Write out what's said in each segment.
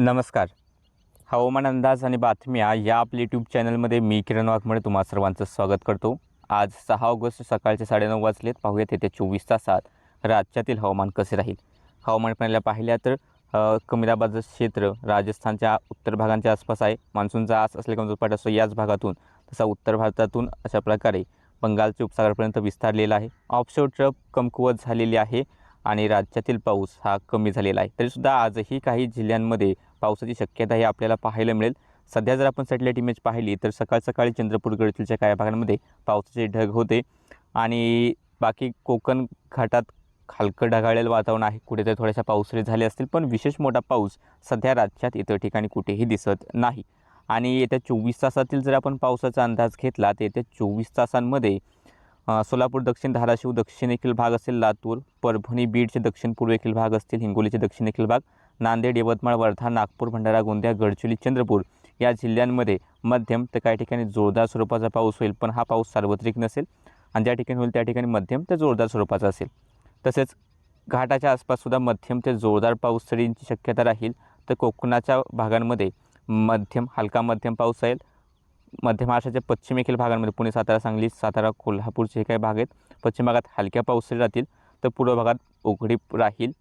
नमस्कार. हवामान अंदाज आणि बातम्या या आपल्या यूट्यूब चॅनलमध्ये मी किरण वाघमळे तुम्हा सर्वांचं स्वागत करतो. आज सहा ऑगस्ट सकाळचे साडेनऊ वाजलेत. पाहूयात येत्या चोवीस तासात राज्यातील हवामान कसे राहील? हवामान प्रणाल्या पाहिल्या तर कमीदाबादचं क्षेत्र राजस्थानच्या उत्तर भागांच्या आसपास आहे. मान्सूनचा आस असले कमजोर असतो याच भागातून. तसा उत्तर भारतातून अशा प्रकारे बंगालच्या उपसागरापर्यंत विस्तारलेला आहे. ऑफशोर ट्रप कमकुवत झालेली आहे. आणि राज्यातील पाऊस हा कमी झालेला आहे. तरीसुद्धा आजही काही जिल्ह्यांमध्ये पावसाची शक्यता ही आपल्याला पाहायला मिळेल. सध्या जर आपण सॅटेलाईट इमेज पाहिली तर सकाळ सकाळी चंद्रपूर गडचिलच्या काही भागांमध्ये पावसाचे ढग होते. आणि बाकी कोकण घाटात हलकं ढगाळलेलं वातावरण आहे. कुठेतरी थोड्याशा पावसाळी झाले असतील पण विशेष मोठा पाऊस सध्या राज्यात इतर ठिकाणी कुठेही दिसत नाही. आणि येत्या चोवीस तासातील जर आपण पावसाचा अंदाज घेतला तर येत्या चोवीस तासांमध्ये सोलापूर दक्षिण धाराशिव दक्षिणेखील भाग असेल लातूर परभणी बीडचे दक्षिण पूर्वेखील भाग असतील हिंगोलीचे दक्षिणेखील भाग नांदेड यवतमाळ वर्धा नागपूर भंडारा गोंदिया गडचिरोली चंद्रपूर या जिल्ह्यांमध्ये मध्यम तर काही ठिकाणी जोरदार स्वरूपाचा पाऊस होईल पण हा पाऊस सार्वत्रिक नसेल आणि ज्या ठिकाणी होईल त्या ठिकाणी मध्यम ते जोरदार स्वरूपाचा असेल. तसेच घाटाच्या आसपाससुद्धा मध्यम ते जोरदार पाऊस सरींची शक्यता राहील तर कोकणाच्या भागांमध्ये मध्यम हलका मध्यम पाऊस राहील मध्य महाराष्ट्राच्या पश्चिमेखील भागांमध्ये पुणे सातारा सांगली सातारा कोल्हापूरचे हे काही भाग आहेत. पश्चिम भागात हलक्या पावसाळी राहतील तर पूर्व भागात उघडीप राहील.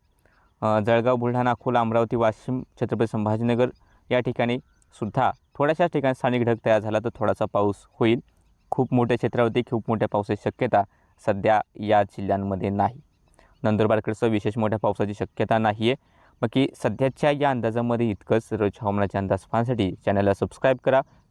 जळगाव बुलढाणा अकोला अमरावती वाशिम छत्रपती संभाजीनगर या ठिकाणी सुद्धा थोड्याशा ठिकाणी स्थानिक ढग तयार झाला तर थोडासा पाऊस होईल. खूप मोठ्या क्षेत्रावरती खूप मोठ्या पावसाची शक्यता सध्या या जिल्ह्यांमध्ये नाही. नंदुरबारकडचं विशेष मोठ्या पावसाची शक्यता नाही आहे बाकी सध्याच्या या अंदाजामध्ये इतकंच. रोज हवामानाचे अंदाज पाहण्यासाठी चॅनलला सबस्क्राईब करा.